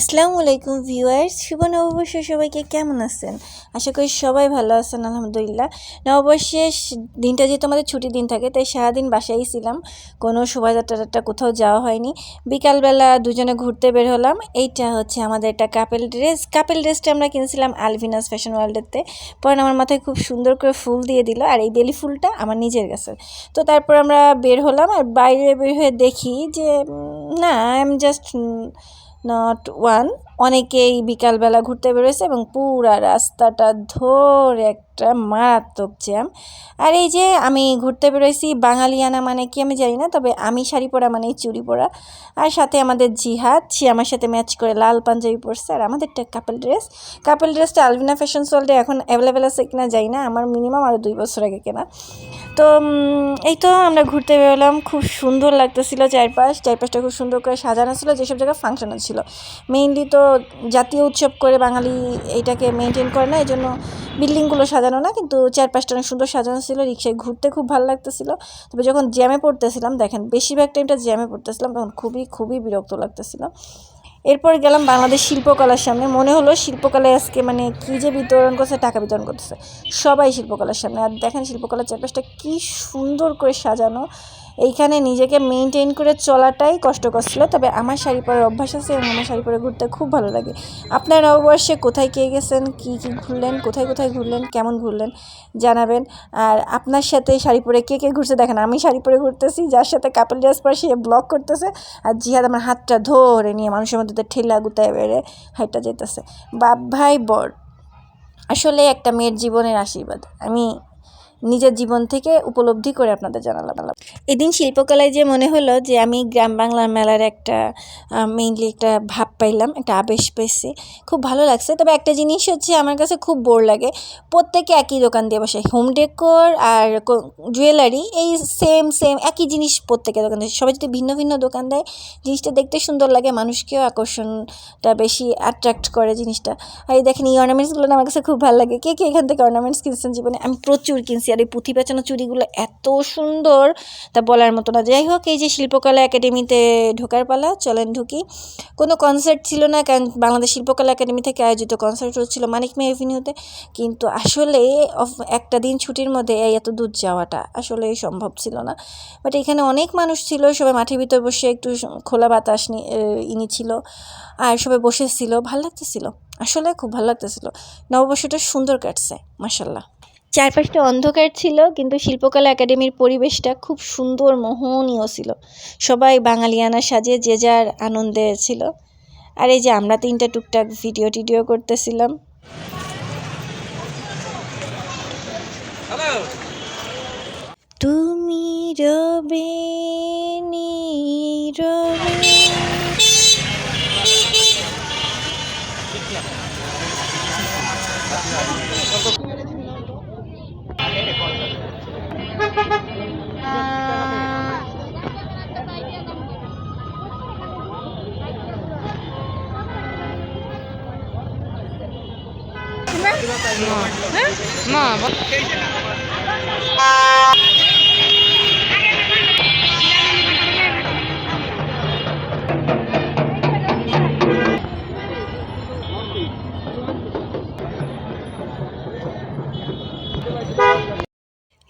আসসালামু আলাইকুম ভিউয়ার্স, শুভ নববর্ষ সবাইকে কেমন আছেন? আশা করি সবাই ভালো আছেন, আলহামদুলিল্লাহ। নববর্ষের দিনটা যেহেতু আমাদের ছুটির দিন থাকে, তাই সারাদিন বাসায় ছিলাম। কোনো শোভাযাত্রা কোথাও যাওয়া হয়নি। বিকালবেলা দুজনে ঘুরতে বের হলাম। এইটা হচ্ছে আমাদের একটা কাপেল ড্রেস কাপেল ড্রেসটা আমরা কিনেছিলাম আলভিনাস ফ্যাশন ওয়ার্ল্ডেতে পরে আমার মাথায় খুব সুন্দর করে ফুল দিয়ে দিল, আর এই বেলি ফুলটা আমার নিজের কাছে তো তারপর আমরা বের হলাম, আর বাইরে বের হয়ে দেখি যে না I am just not one. অনেকেই বিকালবেলা ঘুরতে বেরোয়েছে এবং পুরা রাস্তাটা ধরে একটা মারাত্মক জ্যাম। আর এই যে আমি ঘুরতে বেরোইছি বাঙালিয়ানা মানে কি আমি জানি না, তবে আমি শাড়ি পরা মানে চুড়ি পরা। আর সাথে আমাদের জিহাদ, সে আমার সাথে ম্যাচ করে লাল পাঞ্জাবি পরছে। আর আমাদেরটা কাপেল ড্রেস কাপেল ড্রেসটা আলভিনা ফ্যাশন সোল্ডে এখন অ্যাভেলেবেল আছে কিনা যাই না, আমার মিনিমাম আরও দুই বছর আগে কেনা। তো এই তো আমরা ঘুরতে বেরোলাম। খুব সুন্দর লাগতেছিল চারপাশ। চারপাশটা খুব সুন্দর করে সাজানো ছিল, যেসব জায়গায় ফাংশন ছিল মেইনলি তো জাতীয় উৎসব করে বাঙালি এইটাকে মেনটেন করে না এই জন্য বিল্ডিংগুলো সাজানো না, কিন্তু চারপাশটা অনেক সুন্দর সাজানো ছিল, রিক্সায় ঘুরতে খুব ভালো লাগতেছিল। তবে যখন জ্যামে পড়তেছিলাম, দেখেন, বেশিরভাগ টাইমটা জ্যামে পড়তেছিলাম, তখন খুবই খুবই বিরক্ত লাগতেছিল। এরপর গেলাম বাংলাদেশ শিল্পকলার সামনে, মনে হলো শিল্পকলায় আজকে মানে কী যে বিতরণ করছে, টাকা বিতরণ করতেছে। সবাই শিল্পকলার সামনে, আর দেখেন শিল্পকলার চারপাশটা কী সুন্দর করে সাজানো। এইখানে নিজেকে মেনটেন করে চলাটাই কষ্টকর ছিল, তবে আমার শাড়ি পরার অভ্যাস আছে এবং আমার শাড়ি পরে ঘুরতে খুব ভালো লাগে। আপনার নববর্ষে কোথায় কে গেছেন, কী কী ঘুরলেন, কোথায় কোথায় ঘুরলেন, কেমন ঘুরলেন জানাবেন। আর আপনার সাথে শাড়ি পরে কে কে ঘুরছে দেখেন, আমি শাড়ি পরে ঘুরতেছি, যার সাথে কাপল ড্রেস পরে সে ব্লক করতেছে, আর জিহাদ আমার হাতটা ধরে নিয়ে মানুষের মধ্যে ঠেলা গুতায় বেড়ে হাইটা যেতেছে। বাপ, ভাই, বর, আসলে একটা মেয়ের জীবনের আশীর্বাদ। আমি নিজের জীবন থেকে উপলব্ধি করে আপনাদের জানালাম। এদিন শিল্পকলায় যে মনে হলো যে আমি গ্রাম বাংলার মেলার একটা মেইনলি একটা ভাব পাইলাম, একটা আবেশ পেয়েছি, খুব ভালো লাগছে। তবে একটা জিনিস হচ্ছে আমার কাছে খুব বোর লাগে, প্রত্যেকে একই দোকান দিয়ে বসে হোম ডেকোর আর জুয়েলারি এই সেম সেম একই জিনিস প্রত্যেকে দোকান দেয় সবাই যদি ভিন্ন ভিন্ন দোকান দেয়, জিনিসটা দেখতে সুন্দর লাগে, মানুষকেও আকর্ষণটা বেশি অ্যাট্রাক্ট করে জিনিসটা। আর এই দেখেন, এই অর্নামেন্টসগুলো আমার কাছে খুব ভালো লাগে। কে কে এখান থেকে অর্নামেন্টস কিনছেন জীবনে? আমি প্রচুর কিনছি আর এই পুঁথি পেঁচানো চুড়িগুলো এত সুন্দর তা বলার মতো না। যাই হোক, এই যে শিল্পকলা একাডেমিতে ঢোকার পালা, চলেন ঢুকি। কোনো কনসার্ট ছিল না, কারণ বাংলাদেশ শিল্পকলা একাডেমি থেকে আয়োজিত কনসার্ট হচ্ছিল মানিক মে এভিনিউতে কিন্তু আসলে একটা দিন ছুটির মধ্যে এই এত দূর যাওয়াটা আসলে সম্ভব ছিল না। বাট এখানে অনেক মানুষ ছিল, সবাই মাঠের ভিতর বসে একটু খোলা বাতাস ইনি ছিল আর সবাই বসেছিল, ভালো লাগতেছিল। আসলে খুব ভালো লাগতেছিল। নববর্ষটা সুন্দর কাটছে মাসাল্লাহ চারপাশটা অন্ধকার ছিল কিন্তু শিল্পকলা একাডেমির পরিবেশটা খুব সুন্দর মোহনীয় ছিল। সবাই বাঙালিয়ানা সাজে যে যার আনন্দে ছিল। আর এই যে আমরা তিনটা টুকটাক ভিডিও টিডিও করতেছিলাম। তুমি রবে মা বল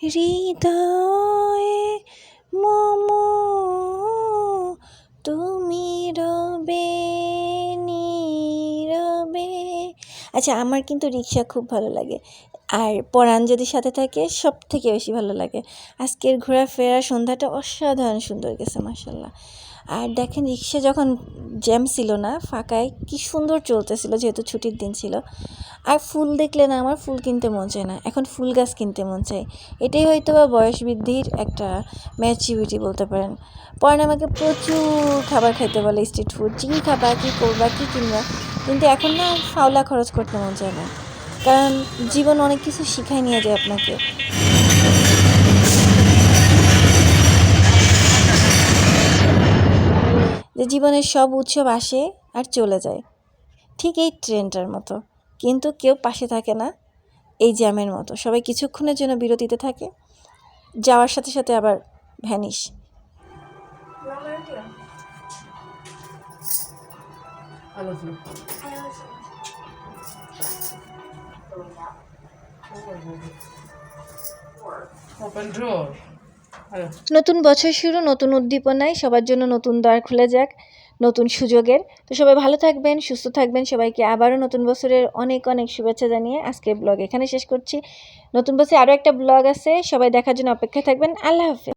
হৃদয়ে মম আচ্ছা আমার কিন্তু রিক্সা খুব ভালো লাগে। আর পরাণ যদি সাথে থাকে সব থেকে বেশি ভালো লাগে। আজকের ঘোরাফেরা সন্ধ্যাটা অসাধারণ সুন্দর গেছে মাসাল্লাহ আর দেখেন রিক্সা যখন জ্যাম ছিল না, ফাঁকায় কি সুন্দর চলতেছিল, যেহেতু ছুটির দিন ছিল। আর ফুল দেখলে না আমার ফুল কিনতে মন চায় না। এখন ফুল গাছ কিনতে মন চায়। এটাই হয়তো বা বয়স বৃদ্ধির একটা ম্যাচিউরিটি বলতে পারেন। পরে আমাকে প্রচুর খাবার খাইতে বলে, স্ট্রিট ফুড। চিনি খাবা, কী করবা, কী কিনবা? কিন্তু এখন না ফাওলা খরচ করতে মন চায় না। কারণ জীবন অনেক কিছু শিখাই নিয়ে যায় আপনাকে। যে জীবনের সব উৎসব আসে আর চলে যায়। ঠিক এই ট্রেনটার মতো। কিন্তু কেউ পাশে থাকে না এই জ্যামের মতো। সবাই কিছুক্ষণের জন্য বিরতিতে থাকে যাওয়ার সাথে সাথে আবার ভ্যানিশ. নতুন বছর শুরু নতুন উদ্দীপনায় সবার জন্য নতুন দ্বার খুলে যাক। নতুন সুযোগের। তো সবাই ভালো থাকবেন, সুস্থ থাকবেন। সবাইকে আবারও নতুন বছরের অনেক অনেক শুভেচ্ছা জানিয়ে আজকে ব্লগ এখানে শেষ করছি। নতুন বছরে আরও একটা ব্লগ আছে। সবাই দেখার জন্য অপেক্ষায় থাকবেন। আল্লাহ হাফেজ।